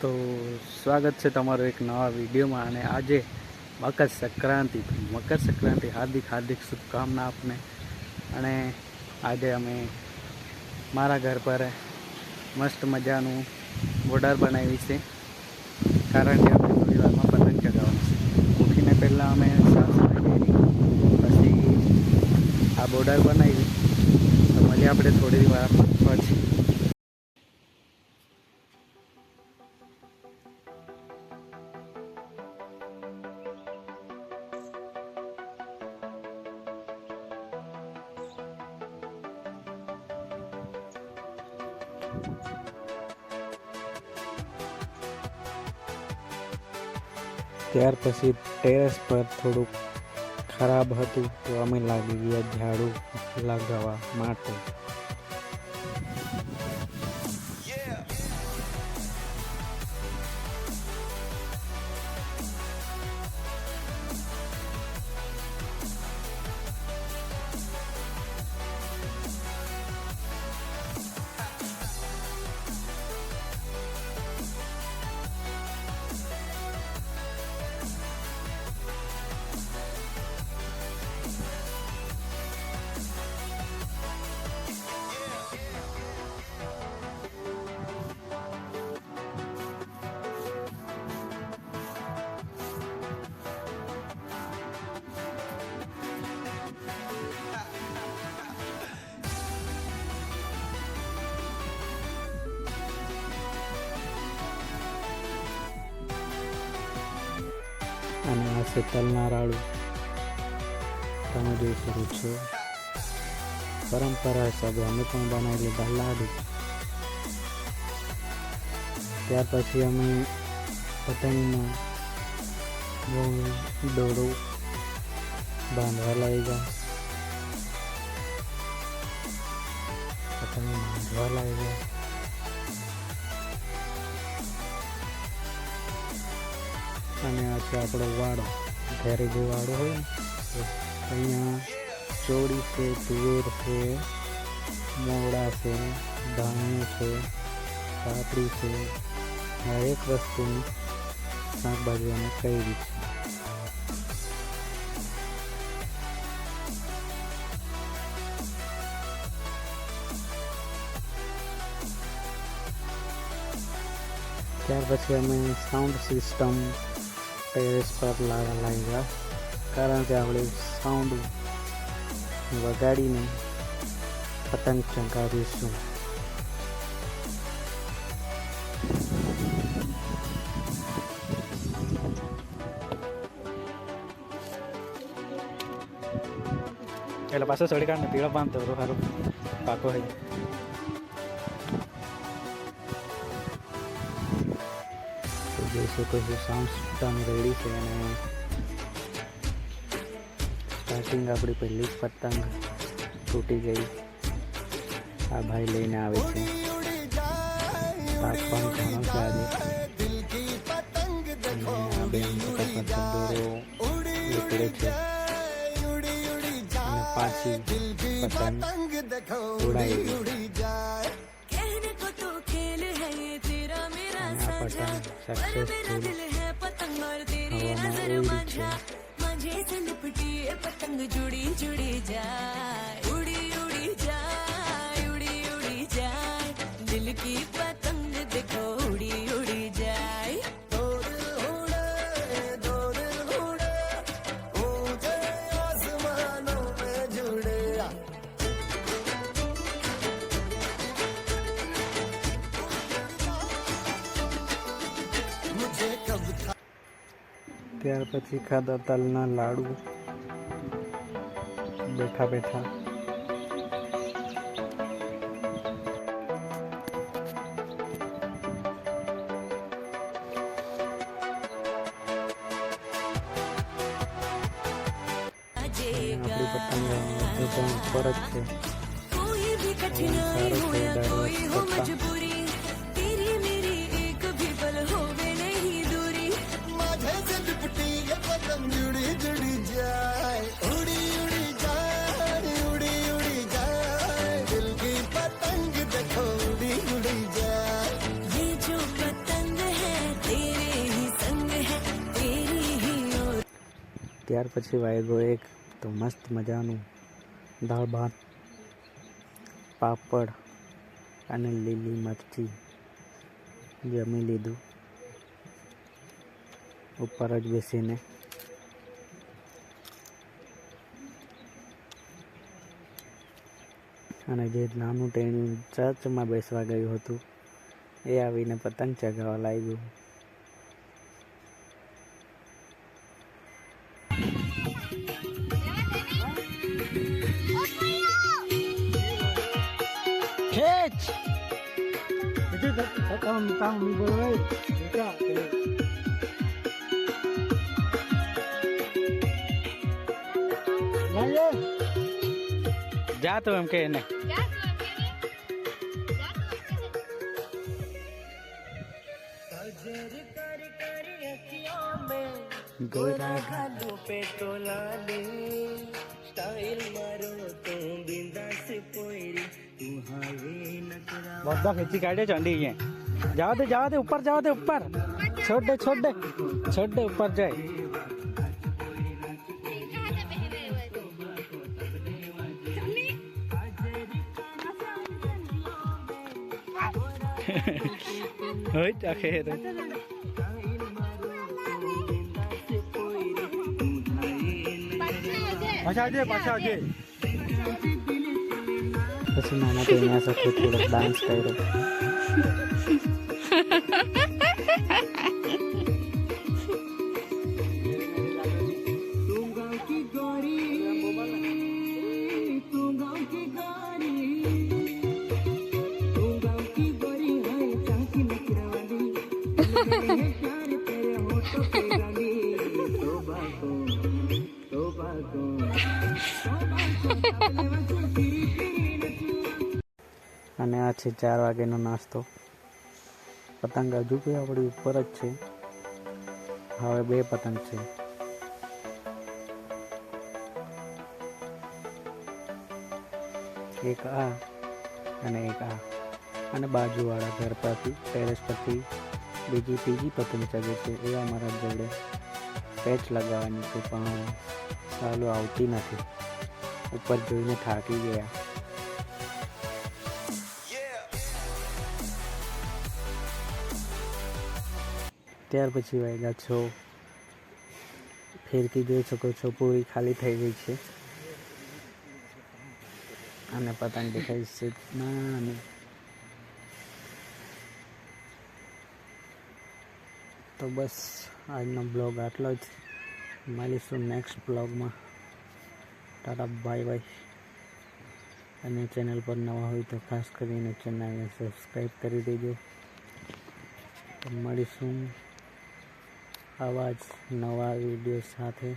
તો સ્વાગત છે તમારો એક નવા વિડીયોમાં અને આજે મકર સંક્રાંતિ મકર સંક્રાંતિ હાર્દિક હાર્દિક શુભકામના આપને. અને આજે અમે મારા ઘર પર મસ્ત મજાનું બોર્ડર બનાવી છે. કારણ કે અમે થોડી વારમાં પતંગ ચગાવવાનું છે ઉઠીને પહેલાં અમે સાફ સફાઈ કરી, પછી આ બોર્ડર બનાવી તો મજા આપણે થોડી વાર પછી ત્યાર પછી ટેરેસ પર થોડુંક ખરાબ હતું તો અમે લાગી ગયા ઝાડુ લગાવવા માટે. અને આ છે તલનારાળું તમે જોઈ શકો છો, પરંપરા હિસાબે અમે પણ બનાવી લીધા લાડુ. ત્યાર પછી અમે પતંગમાં દોડો બાંધવા લાગી ગયા પતંગ બાંધવા લાવી ગયા અને આ છે આપણો વાડો. ઘરે જે વાડો હોય ને, તો અહીંયા ચોળી છે, તુવેર છે મોવડા છે, ધાણું છે, પાપડી છે હરેક વસ્તુની શાકભાજી અમે કરી છે. ત્યાર પછી અમે સાઉન્ડ સિસ્ટમ ટેરેસ પર લાવવા લાગ્યા કારણ કે આપણે સાઉન્ડ વગાડીને પતંગ ચંકાવીશું એટલે પાછો સડી કાઢને પીળો બાંધતો હતો સારું પાકો હોય શકો છો સાઉન્ડ સિસ્ટમ રેડી છે અને સ્ટાર્ટિંગ આપણી પહેલી જ પતંગ તૂટી ગઈ. આ ભાઈ લઈને આવે છે. તાપ પણ ઘણો દોરો નીકળે છે. પાછી પતંગ ઉડાઈ. સક્સેસફુલ હવામાં છે પતંગ જોડી જોડી જાય ઉડી ઉડી જાય ઉડી ઉડી જાય દિલ કી પતંગ દેખો ત્યાર પછી ખાધા તલના લાડુ બેઠા બેઠા આપણી પતંગ ઉપર જ છે સારો ફાયદા ત્યાર પછી વાગ્યો એક, તો મસ્ત મજાનું દાળ ભાત, પાપડ અને લીલી મરચી જમી લીધું. ઉપર જ બેસીને. અને જે નાનું ટેણું ચર્ચમાં બેસવા ગયું હતું, એ આવીને પતંગ ચગાવવા લાગ્યું. ખેંચ કામ કામ જા તો એમ કે એને ગોરા ખાધું પેટો લાડી સ્ટાઈલ મારો તો બિંદાસ પોઈરી તું હાવે નકરા બધા ખેંચી કાઢે ચંડી અહીંયા. જવા દે જવા દે ઉપર જવા દે ઉપર. છોડ દે છોડ દે. છોડ દે ઉપર જાય. Hết, ok rồi. baixa aqui, baixa aqui. Esse mano tem essa cultura dance cara. Thank you. અને આ છે ચાર વાગ્યાનો નાસ્તો. પતંગ હજુ બી આપણી ઉપર જ છે. હવે બે પતંગ છે. એક આ અને એક આ. અને બાજુવાળા ઘર પરથી ટેરેસ પરથી બીજી ત્રીજી પતંગ ચગે છે. એ અમારા જોડે પેચ લગાવવાની છે, પણ ચાલુ આવતી નથી. ઉપર જોઈને થાકી ગયા. ત્યાર પછી વાગ્યા છો. ફેરકી જોઈ શકો છો, પૂરી ખાલી થઈ ગઈ છે. અને પતંગ દેખાય છે નાની. તો બસ, આજનો બ્લોગ આટલો જ. મળીશું નેક્સ્ટ બ્લોગમાં. ટાટા બાય બાય અને ચેનલ પર નવા હોય તો ખાસ કરીને ચેનલને સબસ્ક્રાઈબ કરી દેજો. મળીશું. આવા જ નવા વીડિયો સાથે